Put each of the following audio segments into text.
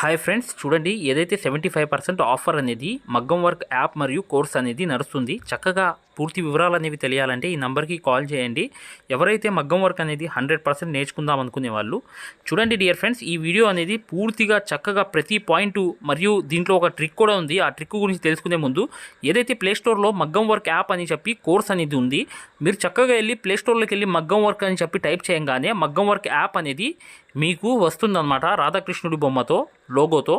Hi friends చూడండి ఏదైతే seventy five percent offer అనేది మగ్గం వర్క్ యాప్ మరియు కోర్స్ అనేది నడుస్తుంది చక్కగా పూర్తి వివరాలు అనేవి తెలియాలంటే ఈ నెంబర్కి కాల్ చేయండి. ఎవరైతే మగ్గం వర్క్ అనేది హండ్రెడ్ పర్సెంట్ నేర్చుకుందాం అనుకునే వాళ్ళు చూడండి డియర్ ఫ్రెండ్స్ ఈ వీడియో అనేది పూర్తిగా చక్కగా ప్రతి పాయింట్ మరియు దీంట్లో ఒక ట్రిక్ కూడా ఉంది. ఆ ట్రిక్ గురించి తెలుసుకునే ముందు ఏదైతే ప్లే స్టోర్లో మగ్గం వర్క్ యాప్ అని చెప్పి కోర్స్ అనేది ఉంది మీరు చక్కగా వెళ్ళి ప్లే స్టోర్లోకి వెళ్ళి మగ్గం వర్క్ అని చెప్పి టైప్ చేయగానే మగ్గం వర్క్ యాప్ అనేది మీకు వస్తుందన్నమాట రాధాకృష్ణుడి బొమ్మతో లోగోతో.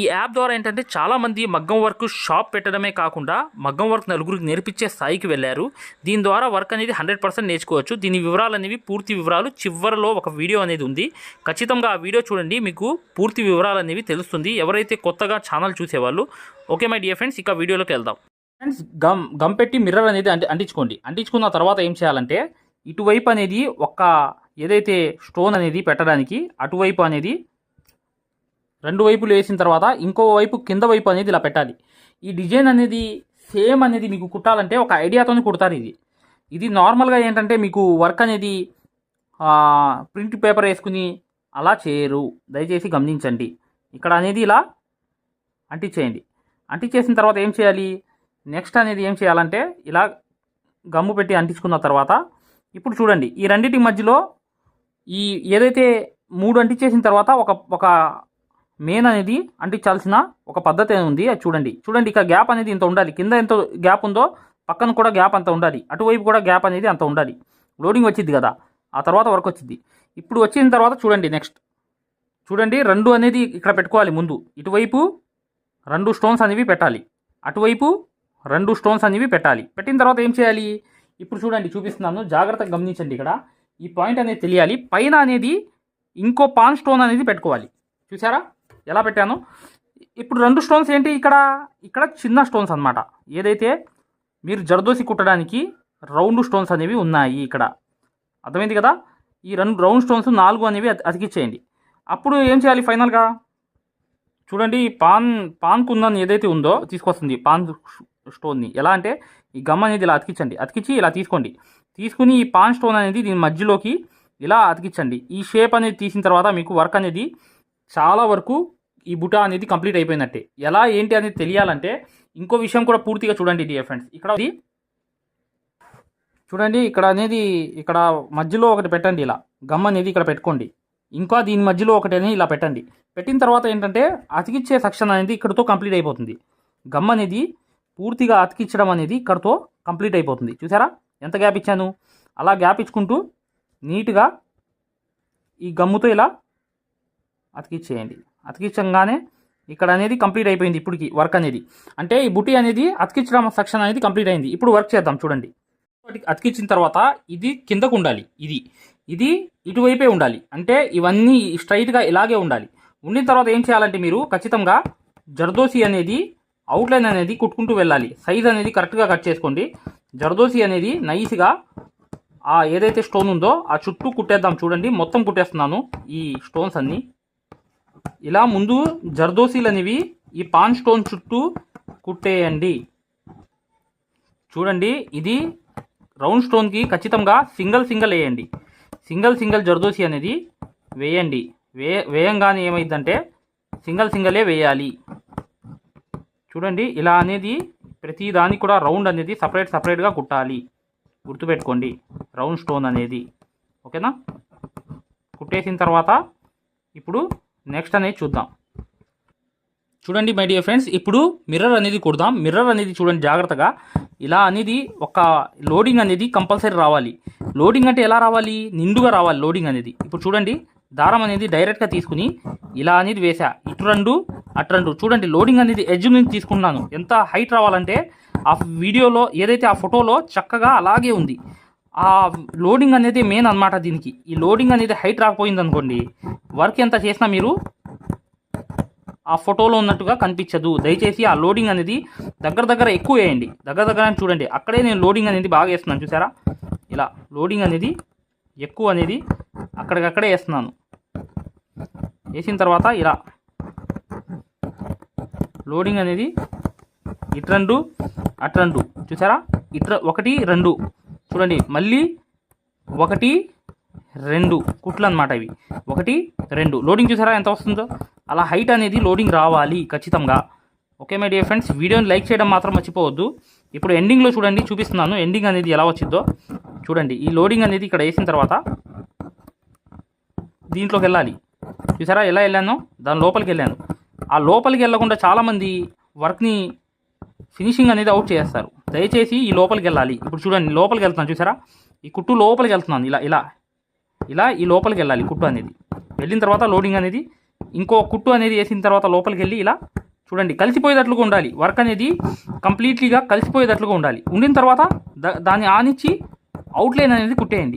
ఈ యాప్ ద్వారా ఏంటంటే చాలామంది మగ్గం వర్క్ షాప్ పెట్టడమే కాకుండా మగ్గం వర్క్ నలుగురికి నేర్పించే స్థాయి పైకి వెళ్ళారు. దీని ద్వారా వర్క్ అనేది హండ్రెడ్ పర్సెంట్ నేర్చుకోవచ్చు. దీని వివరాలు అనేవి పూర్తి వివరాలు చివరిలో ఒక వీడియో అనేది ఉంది. ఖచ్చితంగా ఆ వీడియో చూడండి. మీకు పూర్తి వివరాలు అనేవి తెలుస్తుంది. ఎవరైతే కొత్తగా ఛానల్ చూసేవాళ్ళు ఓకే మై డియర్ ఫ్రెండ్స్ ఇక వీడియోలోకి వెళ్దాం. ఫ్రెండ్స్ గమ్ గమ్ పెట్టి మిర్రర్ అనేది అంటి అంటించుకోండి. అంటించుకున్న తర్వాత ఏం చేయాలంటే ఇటువైపు అనేది ఒక ఏదైతే స్టోన్ అనేది పెట్టడానికి అటువైపు అనేది రెండు వైపులు వేసిన తర్వాత ఇంకో వైపు కింద వైపు అనేది ఇలా పెట్టాలి. ఈ డిజైన్ అనేది సేమ్ అనేది మీకు కుట్టాలంటే ఒక ఐడియాతోనే కుడతారు ఇది. ఇది నార్మల్గా ఏంటంటే మీకు వర్క్ అనేది ప్రింట్ పేపర్ వేసుకుని అలా చేయరు. దయచేసి గమనించండి. ఇక్కడ అనేది ఇలా అంటించేయండి. అంటించేసిన తర్వాత ఏం చేయాలి? నెక్స్ట్ అనేది ఏం చేయాలంటే ఇలా గమ్ము పెట్టి అంటించుకున్న తర్వాత ఇప్పుడు చూడండి ఈ రెండింటి మధ్యలో ఈ ఏదైతే మూడు అంటించేసిన తర్వాత ఒక ఒక మెయిన్ అనేది అంటించాల్సిన ఒక పద్ధతి ఉంది. అది చూడండి. చూడండి ఇక గ్యాప్ అనేది ఇంత ఉండాలి. కింద ఎంత గ్యాప్ ఉందో పక్కన కూడా గ్యాప్ అంత ఉండాలి. అటువైపు కూడా గ్యాప్ అనేది అంత ఉండాలి. లోడింగ్ వచ్చింది కదా. ఆ తర్వాత వర్క్ వచ్చింది. ఇప్పుడు వచ్చిన తర్వాత చూడండి నెక్స్ట్ చూడండి రెండు అనేది ఇక్కడ పెట్టుకోవాలి ముందు. ఇటువైపు రెండు స్టోన్స్ అనేవి పెట్టాలి. అటువైపు రెండు స్టోన్స్ అనేవి పెట్టాలి. పెట్టిన తర్వాత ఏం చేయాలి? ఇప్పుడు చూడండి చూపిస్తున్నాను. జాగ్రత్తగా గమనించండి ఇక్కడ. ఈ పాయింట్ అనేది తెలియాలి. పైన అనేది ఇంకో పాన్ స్టోన్ అనేది పెట్టుకోవాలి. చూసారా ఎలా పెట్టాను? ఇప్పుడు రెండు స్టోన్స్ ఏంటి? ఇక్కడ ఇక్కడ చిన్న స్టోన్స్ అన్నమాట. ఏదైతే మీరు జరదోసి కుట్టడానికి రౌండ్ స్టోన్స్ అనేవి ఉన్నాయి ఇక్కడ. అర్థమైంది కదా? ఈ రెండు రౌండ్ స్టోన్స్ నాలుగు అనేవి అతికిచ్చేయండి. అప్పుడు ఏం చేయాలి ఫైనల్గా? చూడండి పాన్ పాన్ కుందన్ ఏదైతే ఉందో తీసుకొస్తుంది పాన్ స్టోన్ని. ఎలా అంటే ఈ గమ్ అనేది ఇలా అతికించండి. అతికించి ఇలా తీసుకోండి. తీసుకుని ఈ పాన్ స్టోన్ అనేది దీని మధ్యలోకి ఇలా అతికించండి. ఈ షేప్ అనేది తీసిన తర్వాత మీకు వర్క్ అనేది చాలా వరకు ఈ బుటా అనేది కంప్లీట్ అయిపోయినట్టే. ఎలా ఏంటి అనేది తెలియాలంటే ఇంకో విషయం కూడా పూర్తిగా చూడండి డియర్ ఫ్రెండ్స్ ఇక్కడ చూడండి ఇక్కడ అనేది ఇక్కడ మధ్యలో ఒకటి పెట్టండి ఇలా. గమ్ అనేది ఇక్కడ పెట్టుకోండి. ఇంకా దీని మధ్యలో ఒకటి అనేది ఇలా పెట్టండి. పెట్టిన తర్వాత ఏంటంటే అతికిచ్చే సెక్షన్ అనేది ఇక్కడతో కంప్లీట్ అయిపోతుంది. గమ్ అనేది పూర్తిగా అతికించడం అనేది ఇక్కడతో కంప్లీట్ అయిపోతుంది. చూసారా? ఎంత గ్యాప్ ఇచ్చాను? అలా గ్యాప్ ఇచ్చుకుంటూ నీట్గా ఈ గమ్ముతో ఇలా అతికిచ్చేయండి. అతికించగానే ఇక్కడ అనేది కంప్లీట్ అయిపోయింది ఇప్పటికి వర్క్ అనేది. అంటే ఈ బుటీ అనేది అతికించడం సెక్షన్ అనేది కంప్లీట్ అయింది. ఇప్పుడు వర్క్ చేద్దాం చూడండి. అతికించిన తర్వాత ఇది కిందకు ఉండాలి. ఇది. ఇది ఇటువైపే ఉండాలి. అంటే ఇవన్నీ స్ట్రైట్గా ఇలాగే ఉండాలి. ఉండిన తర్వాత ఏం చేయాలంటే మీరు ఖచ్చితంగా జర్దోసి అనేది అవుట్లైన్ అనేది కుట్టుకుంటూ వెళ్ళాలి. సైజ్ అనేది కరెక్ట్గా కట్ చేసుకోండి. జర్దోసి అనేది నైస్గా ఆ ఏదైతే స్టోన్ ఉందో ఆ చుట్టూ కుట్టేద్దాం చూడండి. మొత్తం కుట్టేస్తున్నాను ఈ స్టోన్స్ అన్నీ. ఇలా ముందు జర్దోసీలు అనేవి ఈ పాన్ స్టోన్ చుట్టూ కుట్టేయండి. చూడండి ఇది రౌండ్ స్టోన్కి ఖచ్చితంగా సింగిల్ సింగిల్ వేయండి. సింగిల్ సింగిల్ జర్దోసి అనేది వేయండి. వే వేయంగానే ఏమైందంటే సింగిల్ సింగలే వేయాలి. చూడండి ఇలా అనేది ప్రతి దానికి కూడా రౌండ్ అనేది సపరేట్ సపరేట్గా కుట్టాలి. గుర్తుపెట్టుకోండి రౌండ్ స్టోన్ అనేది. ఓకేనా? కుట్టేసిన తర్వాత ఇప్పుడు నెక్స్ట్ అనేది చూద్దాం. చూడండి మై డియర్ ఫ్రెండ్స్ ఇప్పుడు మిర్రర్ అనేది కొడదాం. మిర్రర్ అనేది చూడండి జాగ్రత్తగా. ఇలా అనేది ఒక లోడింగ్ అనేది కంపల్సరీ రావాలి. లోడింగ్ అంటే ఎలా రావాలి? నిండుగా రావాలి లోడింగ్ అనేది. ఇప్పుడు చూడండి దారం అనేది డైరెక్ట్గా తీసుకుని ఇలా అనేది వేసా ఇటు రెండు అటు రెండు. చూడండి లోడింగ్ అనేది ఎడ్జ్ నుంచి తీసుకున్నాను. ఎంత హైట్ రావాలంటే ఆ వీడియోలో ఏదైతే ఆ ఫోటోలో చక్కగా అలాగే ఉంది. ఆ లోడింగ్ అనేది మెయిన్ అన్నమాట దీనికి. ఈ లోడింగ్ అనేది హైట్ రాకపోయింది అనుకోండి వర్క్ ఎంత చేసినా మీరు ఆ ఫోటోలో ఉన్నట్టుగా కనిపించదు. దయచేసి ఆ లోడింగ్ అనేది దగ్గర దగ్గర ఎక్కువ వేయండి. దగ్గర దగ్గర చూడండి. అక్కడే నేను లోడింగ్ అనేది బాగా వేస్తున్నాను చూసారా? ఇలా లోడింగ్ అనేది ఎక్కువ అనేది అక్కడికక్కడే వేస్తున్నాను. వేసిన తర్వాత ఇలా లోడింగ్ అనేది ఇటు రెండు అటు రెండు చూసారా? ఇటు ఒకటి రెండు. చూడండి. మళ్ళీ ఒకటి రెండు కుట్లు అనమాట ఇవి. ఒకటి రెండు. లోడింగ్ చూసారా? ఎంత వస్తుందో? అలా హైట్ అనేది లోడింగ్ రావాలి ఖచ్చితంగా. ఓకే మై డియర్ ఫ్రెండ్స్ వీడియోని లైక్ చేయడం మాత్రం మర్చిపోవద్దు. ఇప్పుడు ఎండింగ్లో చూడండి చూపిస్తున్నాను. ఎండింగ్ అనేది ఎలా వచ్చిందో. చూడండి ఈ లోడింగ్ అనేది ఇక్కడ వేసిన తర్వాత దీంట్లోకి వెళ్ళాలి. చూసారా? ఎలా వెళ్ళానో? దాని లోపలికి వెళ్ళాను. ఆ లోపలికి వెళ్ళకుండా చాలామంది వర్క్ని ఫినిషింగ్ అనేది అవుట్ చేస్తారు. దయచేసి ఈ లోపలికి వెళ్ళాలి ఇప్పుడు చూడండి లోపలికి వెళ్తున్నాను చూసారా? ఈ కుట్టు లోపలికి వెళ్తున్నాను ఇలా ఇలా. ఇలా ఈ లోపలికి వెళ్ళాలి కుట్టు అనేది. వెళ్ళిన తర్వాత లోడింగ్ అనేది ఇంకో కుట్టు అనేది వేసిన తర్వాత లోపలికి వెళ్ళి ఇలా చూడండి కలిసిపోయేటట్లుగా ఉండాలి. వర్క్ అనేది కంప్లీట్లీగా కలిసిపోయేటట్లుగా ఉండాలి. ఉండిన తర్వాత దా- దాన్ని ఆనిచ్చి అవుట్లైన్ అనేది కుట్టేయండి.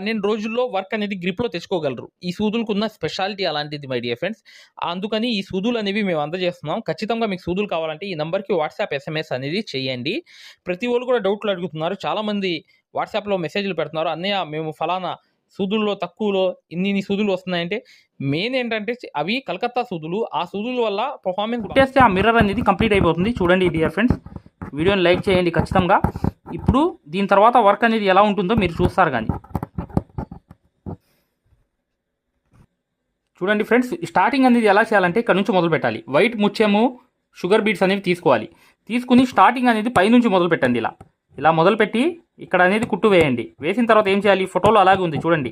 పన్నెండు రోజుల్లో వర్క్ అనేది గ్రిప్లో తెచ్చుకోగలరు. ఈ సూదులకు ఉన్న స్పెషాలిటీ అలాంటిది మై డియర్ ఫ్రెండ్స్. అందుకని ఈ సూదులు అనేవి మేము అందజేస్తున్నాం. ఖచ్చితంగా మీకు సూదులు కావాలంటే ఈ నెంబర్కి వాట్సాప్ ఎస్ఎంఎస్ అనేది చేయండి. ప్రతి వాళ్ళు కూడా డౌట్లు అడుగుతున్నారు. చాలామంది వాట్సాప్లో మెసేజ్లు పెడుతున్నారు. అన్నయ్య మేము ఫలానా సూదుల్లో తక్కువలో ఇన్ని ఇన్ని సూదులు వస్తున్నాయంటే మెయిన్ ఏంటంటే అవి కలకత్తా సూదులు. ఆ సూదుల వల్ల పర్ఫార్మెన్స్ కుట్టేస్తే ఆ మిర్రర్ అనేది కంప్లీట్ అయిపోతుంది. చూడండి డియర్ ఫ్రెండ్స్ వీడియోని లైక్ చేయండి ఖచ్చితంగా. ఇప్పుడు దీని తర్వాత వర్క్ అనేది ఎలా ఉంటుందో మీరు చూస్తారు కానీ. చూడండి ఫ్రెండ్స్ స్టార్టింగ్ అనేది ఎలా చేయాలంటే ఇక్కడ నుంచి మొదలు పెట్టాలి. వైట్ ముత్యము షుగర్ బీట్స్ అనేవి తీసుకోవాలి. తీసుకుని స్టార్టింగ్ అనేది పైనుంచి మొదలు పెట్టండి ఇలా. ఇలా మొదలుపెట్టి ఇక్కడ అనేది కుట్టు వేయండి. వేసిన తర్వాత ఏం చేయాలి? ఫోటోలో అలాగే ఉంది చూడండి.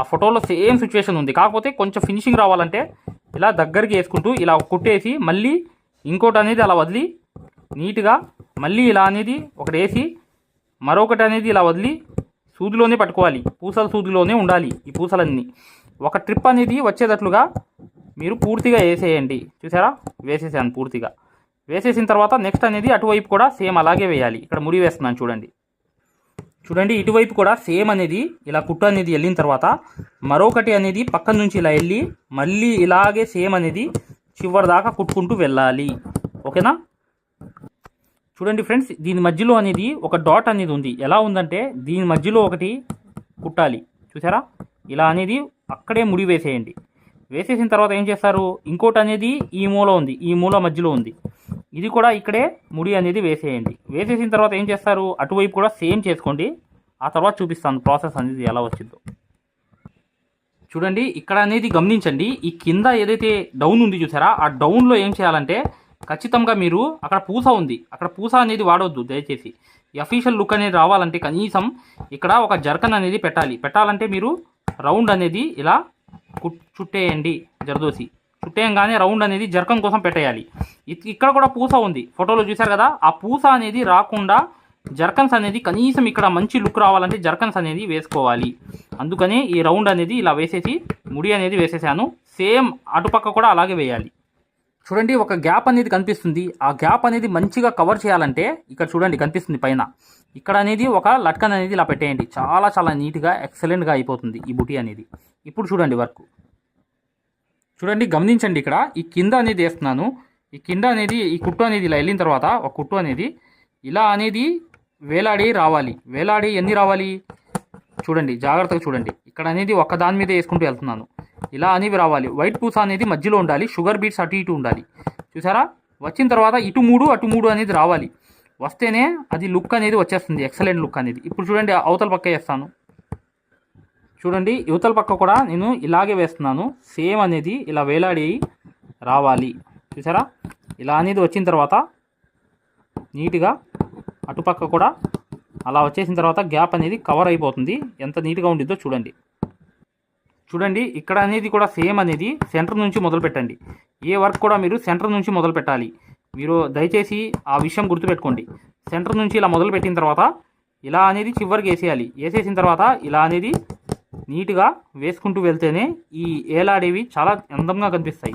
ఆ ఫోటోలో సేమ్ సిచ్యువేషన్ ఉంది. కాకపోతే కొంచెం ఫినిషింగ్ రావాలంటే ఇలా దగ్గరికి వేసుకుంటూ ఇలా కుట్టేసి మళ్ళీ ఇంకోటి అనేది అలా వదిలి నీట్గా మళ్ళీ ఇలా అనేది ఒకటి వేసి మరొకటి అనేది ఇలా వదిలి సూదిలోనే పట్టుకోవాలి. పూసల సూదిలోనే ఉండాలి ఈ పూసలన్నీ. ఒక ట్రిప్ అనేది వచ్చేటట్లుగా మీరు పూర్తిగా వేసేయండి. చూసారా? వేసేసాను పూర్తిగా. వేసేసిన తర్వాత నెక్స్ట్ అనేది అటువైపు కూడా సేమ్ అలాగే వేయాలి. ఇక్కడ ముడి వేస్తున్నాను చూడండి. చూడండి ఇటువైపు కూడా సేమ్ అనేది ఇలా కుట్టు అనేది వెళ్ళిన తర్వాత మరొకటి అనేది పక్కన నుంచి ఇలా వెళ్ళి మళ్ళీ ఇలాగే సేమ్ అనేది చివరి దాకా కుట్టుకుంటూ వెళ్ళాలి. ఓకేనా? చూడండి ఫ్రెండ్స్ దీని మధ్యలో అనేది ఒక డాట్ అనేది ఉంది. ఎలా ఉందంటే దీని మధ్యలో ఒకటి కుట్టాలి. చూసారా? ఇలా అనేది అక్కడే ముడి వేసేయండి. వేసేసిన తర్వాత ఏం చేస్తారు? ఇంకోటి అనేది ఈ మూల ఉంది. ఈ మూల మధ్యలో ఉంది. ఇది కూడా ఇక్కడే ముడి అనేది వేసేయండి. వేసేసిన తర్వాత ఏం చేస్తారు? అటువైపు కూడా సేమ్ చేసుకోండి. ఆ తర్వాత చూపిస్తాను ప్రాసెస్ అనేది ఎలా వచ్చిందో. చూడండి ఇక్కడ అనేది గమనించండి. ఈ కింద ఏదైతే డౌన్ ఉంది చూసారా ఆ డౌన్లో ఏం చేయాలంటే ఖచ్చితంగా మీరు అక్కడ పూస ఉంది. అక్కడ పూస అనేది వాడవద్దు దయచేసి. అఫీషియల్ లుక్ అనేది రావాలంటే కనీసం ఇక్కడ ఒక జర్కన్ అనేది పెట్టాలి. పెట్టాలంటే మీరు రౌండ్ అనేది ఇలా చుట్టేయండి జరదోసి. చుట్టేయంగానే రౌండ్ అనేది జర్కన్ కోసం పెట్టేయాలి. ఇక్కడ కూడా పూస ఉంది. ఫోటోలో చూశారు కదా? ఆ పూస అనేది రాకుండా జర్కన్స్ అనేది కనీసం ఇక్కడ మంచి లుక్ రావాలంటే జర్కన్స్ అనేది వేసుకోవాలి. అందుకని ఈ రౌండ్ అనేది ఇలా వేసేసి ముడి అనేది వేసేసాను. సేమ్ అటుపక్క కూడా అలాగే వేయాలి. చూడండి ఒక గ్యాప్ అనేది కనిపిస్తుంది. ఆ గ్యాప్ అనేది మంచిగా కవర్ చేయాలంటే ఇక్కడ చూడండి కనిపిస్తుంది పైన. ఇక్కడ అనేది ఒక లట్కన్ అనేది ఇలా పెట్టేయండి. చాలా చాలా నీట్గా ఎక్సలెంట్గా అయిపోతుంది ఈ బుటీ అనేది. ఇప్పుడు చూడండి వర్క్. చూడండి గమనించండి ఇక్కడ. ఈ కింద అనేది వేస్తున్నాను. ఈ కింద అనేది ఈ కుట్టు అనేది ఇలా వెళ్ళిన తర్వాత ఒక కుట్టు అనేది ఇలా అనేది వేలాడి రావాలి. వేలాడి ఎన్ని రావాలి? చూడండి జాగ్రత్తగా చూడండి. ఇక్కడ అనేది ఒక్క దాని మీద వేసుకుంటూ వెళ్తున్నాను. ఇలా అనేవి రావాలి. వైట్ పూస అనేది మధ్యలో ఉండాలి షుగర్ బీట్స్ అటు ఇటు ఉండాలి. చూసారా? వచ్చిన తర్వాత ఇటు మూడు అటు మూడు అనేది రావాలి. వస్తేనే అది లుక్ అనేది వచ్చేస్తుంది ఎక్సలెంట్ లుక్ అనేది. ఇప్పుడు చూడండి అవతల పక్క వేస్తాను. చూడండి యువతల పక్క కూడా నేను ఇలాగే వేస్తున్నాను. సేమ్ అనేది ఇలా వేలాడి రావాలి. చూసారా? ఇలా అనేది వచ్చిన తర్వాత నీట్గా అటుపక్క కూడా అలా వచ్చేసిన తర్వాత గ్యాప్ అనేది కవర్ అయిపోతుంది. ఎంత నీట్గా ఉండిద్దో చూడండి. చూడండి ఇక్కడ అనేది కూడా సేమ్ అనేది సెంటర్ నుంచి మొదలు పెట్టండి. ఏ వర్క్ కూడా మీరు సెంటర్ నుంచి మొదలు పెట్టాలి. మీరు దయచేసి ఆ విషయం గుర్తుపెట్టుకోండి. సెంటర్ నుంచి ఇలా మొదలు పెట్టిన తర్వాత ఇలా అనేది చివరికి వేసేయాలి. వేసేసిన తర్వాత ఇలా అనేది నీట్గా వేసుకుంటూ వెళ్తేనే ఈ ఏలాడేవి చాలా అందంగా కనిపిస్తాయి.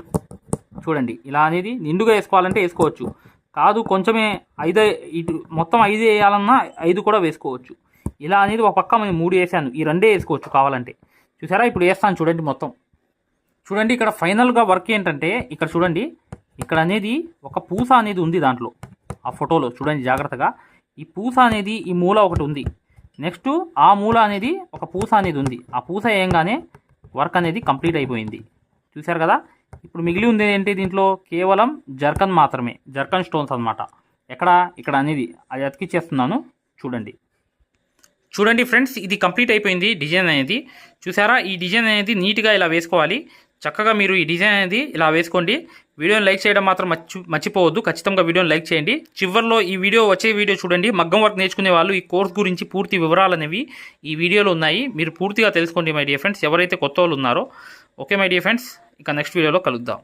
చూడండి ఇలా అనేది నిండుగా వేసుకోవాలంటే వేసుకోవచ్చు. కాదు కొంచెమే ఐదు ఇటు మొత్తం ఐదు వేయాలన్నా ఐదు కూడా వేసుకోవచ్చు. ఇలా అనేది ఒక పక్క నేను మూడు వేసాను. ఈ రెండే వేసుకోవచ్చు కావాలంటే. చూసారా? ఇప్పుడు వేస్తాను చూడండి మొత్తం. చూడండి ఇక్కడ ఫైనల్గా వర్క్ ఏంటంటే ఇక్కడ చూడండి ఇక్కడ అనేది ఒక పూస అనేది ఉంది దాంట్లో. ఆ ఫోటోలో చూడండి జాగ్రత్తగా. ఈ పూస అనేది ఈ మూల ఒకటి ఉంది. నెక్స్ట్ ఆ మూల అనేది ఒక పూస అనేది ఉంది. ఆ పూస వేయంగానే వర్క్ అనేది కంప్లీట్ అయిపోయింది. చూశారు కదా? ఇప్పుడు మిగిలి ఉంది ఏంటి? దీంట్లో కేవలం జర్కన్ మాత్రమే. జర్కన్ స్టోన్స్ అనమాట ఎక్కడ? ఇక్కడ అనేది అది అతికిచ్చేస్తున్నాను. చూడండి. చూడండి ఫ్రెండ్స్ ఇది కంప్లీట్ అయిపోయింది డిజైన్ అనేది. చూసారా? ఈ డిజైన్ అనేది నీట్గా ఇలా వేసుకోవాలి. చక్కగా మీరు ఈ డిజైన్ అనేది ఇలా వేసుకోండి. వీడియోని లైక్ చేయడం మాత్రం మర్చి మర్చిపోవద్దు. ఖచ్చితంగా వీడియోని లైక్ చేయండి. చివరిలో ఈ వీడియో వచ్చే వీడియో చూడండి. మగ్గం వర్క్ నేర్చుకునే వాళ్ళు ఈ కోర్స్ గురించి పూర్తి వివరాలు అనేవి ఈ వీడియోలో ఉన్నాయి. మీరు పూర్తిగా తెలుసుకోండి మై డియర్ ఫ్రెండ్స్. ఎవరైతే కొత్త వాళ్ళు ఉన్నారో. Okay my dear friends. ఇక నెక్స్ట్ వీడియోలో కలుద్దాం.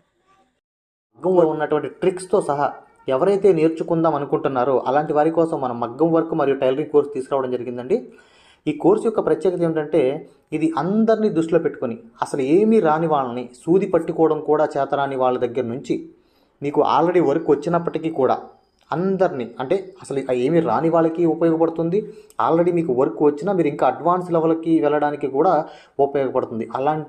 మగ్గం ఉన్నటువంటి ట్రిక్స్తో సహా ఎవరైతే నేర్చుకుందాం అనుకుంటున్నారో అలాంటి వారి కోసం మనం మగ్గం వర్క్ మరియు టైలరింగ్ కోర్స్ తీసుకురావడం జరిగిందండి. ఈ కోర్సు యొక్క ప్రత్యేకత ఏమిటంటే ఇది అందరినీ దృష్టిలో పెట్టుకొని అసలు ఏమీ రాని వాళ్ళని సూది పట్టుకోవడం కూడా చేతరాని వాళ్ళ దగ్గర నుంచి మీకు ఆల్రెడీ వర్క్ వచ్చినప్పటికీ కూడా అందరినీ అంటే అసలు ఏమీ రాని వాళ్ళకి ఉపయోగపడుతుంది. ఆల్రెడీ మీకు వర్క్ వచ్చినా మీరు ఇంకా అడ్వాన్స్ లెవెల్కి వెళ్ళడానికి కూడా ఉపయోగపడుతుంది. అలాంటి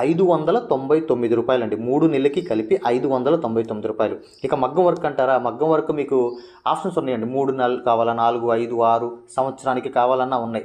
ఐదు వందల తొంభై తొమ్మిది రూపాయలు అండి మూడు నెలలకి కలిపి ఐదు వందల తొంభై తొమ్మిది రూపాయలు. ఇక మగ్గం వర్క్ అంటారా? మగ్గం వర్క్ మీకు ఆప్షన్స్ ఉన్నాయండి. మూడు నెలలు కావాలా? నాలుగు ఐదు ఆరు సంవత్సరానికి కావాలన్నా ఉన్నాయి.